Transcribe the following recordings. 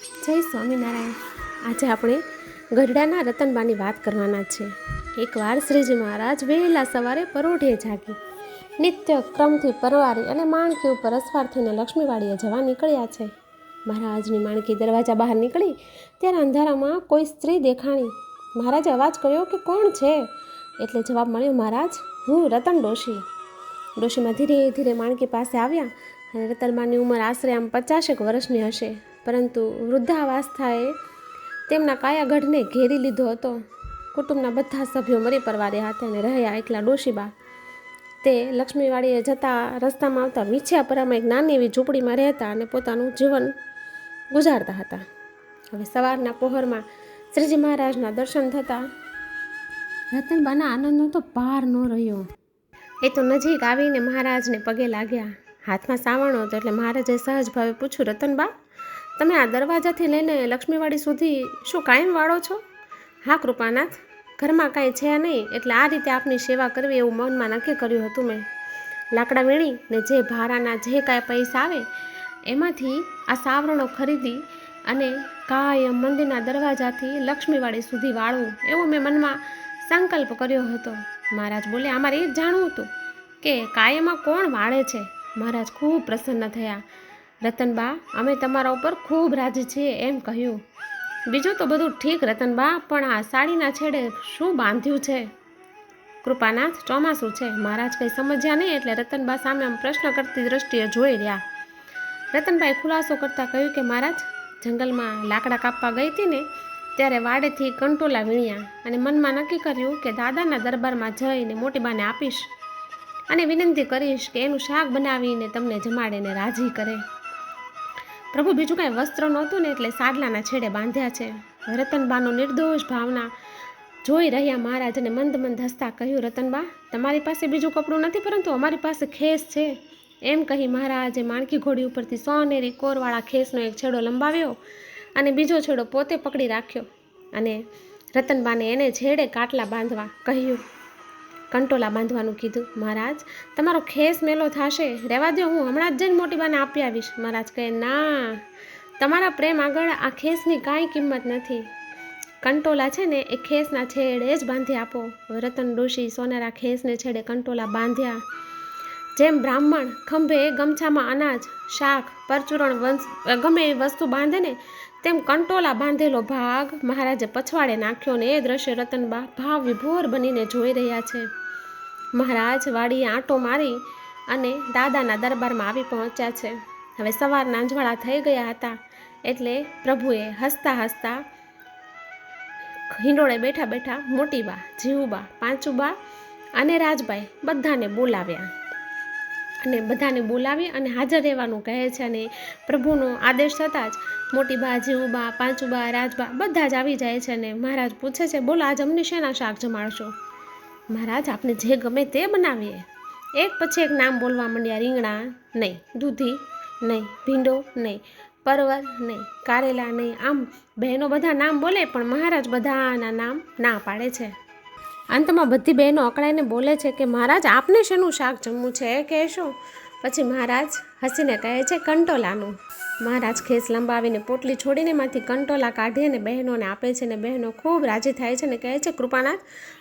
જય સ્વામિનારાયણ. આજે આપણે ગઢડાના રતનબાની વાત કરવાના છે. એકવાર શ્રીજી મહારાજ વહેલા સવારે પરોઢે જાગી. નિત્ય ક્રમથી પરવારી અને માણકી ઉપર અસવાર થઈને લક્ષ્મીવાડીએ જવા નીકળ્યા છે. મહારાજની માણકી દરવાજા બહાર નીકળી ત્યારે અંધારામાં કોઈ સ્ત્રી દેખાણી. મહારાજે અવાજ કર્યો કે કોણ છે? એટલે જવાબ મળ્યો, મહારાજ, હું રતન ડોશી. ડોશીમાં ધીરે ધીરે માણકી પાસે આવ્યા અને રતનબાની ઉંમર આશરે આમ પચાસેક વર્ષની હશે. પરંતુ વૃદ્ધાવસ્થાએ તેમના કાયાગઢને ઘેરી લીધો હતો. કુટુંબના બધા સભ્યો મરી પરવાર્યા હતા અને રહ્યા એકલા ડોશીબા. તે લક્ષ્મીવાડીએ જતા રસ્તામાં આવતા વિછ્યાપરામાં એક નાની એવી ઝૂંપડીમાં રહેતા અને પોતાનું જીવન ગુજારતા હતા. હવે સવારના પહોરમાં શ્રીજી મહારાજના દર્શન થતાં રતનબાના આનંદનો તો પાર ન રહ્યો. એ તો નજીક આવીને મહારાજને પગે લાગ્યા. હાથમાં સાવણો હતો એટલે મહારાજે સહજ ભાવે પૂછ્યું, રતનબા તમે આ દરવાજાથી લઈને લક્ષ્મીવાડી સુધી શું કાયમ વાળો છો? હા, કૃપાનાથ. ઘરમાં કાંઈ છે નહીં, એટલે આ રીતે આપની સેવા કરવી એવું મનમાં નક્કી કર્યું હતું મેં. લાકડા વીણી ને જે ભાડાના જે કાંઈ પૈસા આવે, એમાંથી આ સાવરણો ખરીદી અને કાયમ મંદિરના દરવાજાથી લક્ષ્મીવાડી સુધી વાળવું એવો મેં મનમાં સંકલ્પ કર્યો હતો. મહારાજ બોલે, અમારે એ જ જાણવું હતું કે કાયમાં કોણ વાળે છે? મહારાજ ખૂબ પ્રસન્ન થયા. રતનબા અમે તમારા ઉપર ખૂબ રાજી છીએ એમ કહ્યું. બીજું તો બધું ઠીક રતનબા પણ આ સાડીના છેડે શું બાંધ્યું છે? કૃપાનાથ ચોમાસું છે, મહારાજ કંઈ સમજ્યા નહીં એટલે રતનબા સામે આમ પ્રશ્ન કરતી દ્રષ્ટિએ જોઈ રહ્યા. રતનભાઈ ખુલાસો કરતાં કહ્યું કે, મહારાજ, જંગલમાં લાકડા કાપવા ગઈ હતી ને, ત્યારે વાડેથી કંટોલા વીણ્યા અને મનમાં નક્કી કર્યું કે દાદાના દરબારમાં જઈને મોટી બાને આપીશ અને વિનંતી કરીશ કે એનું શાક બનાવીને તમને જમાડીને રાજી કરે. પ્રભુ, બીજું કાંઈ વસ્ત્ર નહોતું ને એટલે સાડલાના છેડે બાંધ્યા છે. રતનબાનો નિર્દોષ ભાવના જોઈ રહ્યા મહારાજ અને મંદ મંદ હસતા કહ્યું, રતનબા, તમારી પાસે બીજું કપડું નથી, પરંતુ અમારી પાસે ખેસ છે. એમ કહી મહારાજે માણકી ઘોડી ઉપરથી સોનેરી કોરવાળા ખેસનો એક છેડો લંબાવ્યો અને બીજો છેડો પોતે પકડી રાખ્યો અને રતનબાને એને છેડે કાટલા બાંધવા કહ્યું કંટોલા બાંધવાનું કીધું. મહારાજ, તમારો ખેસ મેલો થશે. રહેવા દો હું હમણાં જ જઈને મોટી બાને આપી આવીશ. મહારાજ કહે, ના, તમારા પ્રેમ આગળ આ ખેસની કાંઈ કિંમત નથી. કંટોલા છે ને, એ ખેસના છેડે જ બાંધી આપો. રતન ડોશી સોનેરા ખેસને છેડે કંટોલા બાંધ્યા. જેમ બ્રાહ્મણ, ખંભે, ગમછામાં અનાજ, શાક, પરચુરણ વંશ ગમે એવી વસ્તુ બાંધે ને તેમ કંટોલા બાંધેલો ભાગ મહારાજે પછવાડે નાખ્યો ને એ દ્રશ્ય રતનબા ભાવ વિભોર બનીને જોઈ રહ્યા છે. મહારાજ વાડીએ આંટો મારી અને દાદાના દરબારમાં આવી પહોંચ્યા છે. હવે સવાર નાંજવાળા થઈ ગયા હતા એટલે પ્રભુએ હસતા હસતા હિંડોળે બેઠા બેઠા મોટીબા જીવુબા પાંચુબા અને રાજભાઈ બધાને બોલાવ્યા. અને બધાને બોલાવી અને હાજર રહેવાનું કહે છે અને પ્રભુનો આદેશ થતાં જ મોટી બા જીવુબા, પાંચુબા, રાજબા બધા જ આવી જાય છે અને મહારાજ પૂછે છે, બોલો, આજ અમને શેના શાક જમાડશો? મહારાજ, આપને જે ગમે તે બનાવીએ. એક પછી એક નામ બોલવા માંડ્યા, રીંગણા નહીં, દૂધી નહીં, ભીંડો નહીં, પરવર નહીં, કારેલા નહીં, આમ બહેનો બધા નામ બોલે, પણ મહારાજ બધાના નામ ના પાડે છે. અંતમાં બધી બહેનો અકળાઈને બોલે છે કે, મહારાજ, આપને શેનું શાક જમવું છે? એ કહેશો. પછી મહારાજ હસીને કહે છે, કંટોલાનું. મહારાજ ખેસ લંબાવીને પોટલી છોડીને એમાંથી કંટોલા કાઢી અને બહેનોને આપે છે ને બહેનો ખૂબ રાજી થાય છે ને કહે છે, કૃપાનાથ,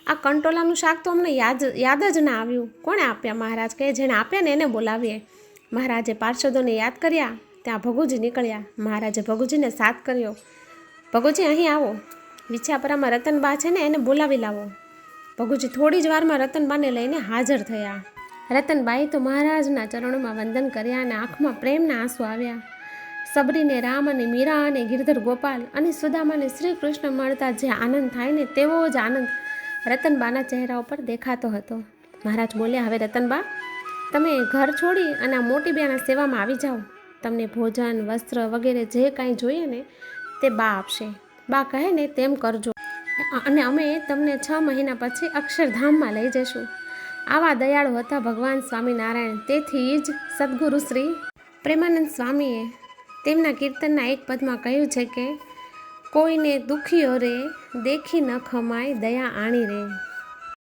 આ કંટોલાનું શાક તો અમને યાદ યાદ જ ના આવ્યું. કોણે આપ્યા મહારાજ? કહે, જેણે આપ્યા ને એને બોલાવીએ. મહારાજે પાર્ષદોને યાદ કર્યા, ત્યાં ભગુજી નીકળ્યા. મહારાજે ભગુજીને સાથ કર્યો. ભગુજી, અહીં આવો. વિછાપરામાં રતનબા છે ને, એને બોલાવી લાવો. ભગુજી થોડી જ વારમાં રતનબાને લઈને હાજર થયા. રતનબાઈ તો મહારાજના ચરણોમાં વંદન કર્યા અને આંખમાં પ્રેમના આંસુ આવ્યા. સબરીને રામ અને મીરા અને ગિરધર ગોપાલ અને સુદામાને શ્રી કૃષ્ણ મળતા જે આનંદ થાય ને તેવો જ આનંદ રતનબાના ચહેરા ઉપર દેખાતો હતો. મહારાજ બોલ્યા, હવે રતનબા, તમે ઘર છોડી અને આ મોટી બેના સેવામાં આવી જાઓ. તમને ભોજન, વસ્ત્ર વગેરે જે કાંઈ જોઈએ ને તે બા આપશે. બા કહે ને તેમ કરજો. અને અમે તમને છ મહિના પછી અક્ષરધામમાં લઈ જઈશું. આવા દયાળુ હતા ભગવાન સ્વામિનારાયણ. તેથી જ સદગુરુ શ્રી પ્રેમાનંદ સ્વામીએ તેમના કીર્તનના એક પદમાં કહ્યું છે કે, કોઈને દુખીઓ રે, દેખી ન ખમાય, દયા આણી રે.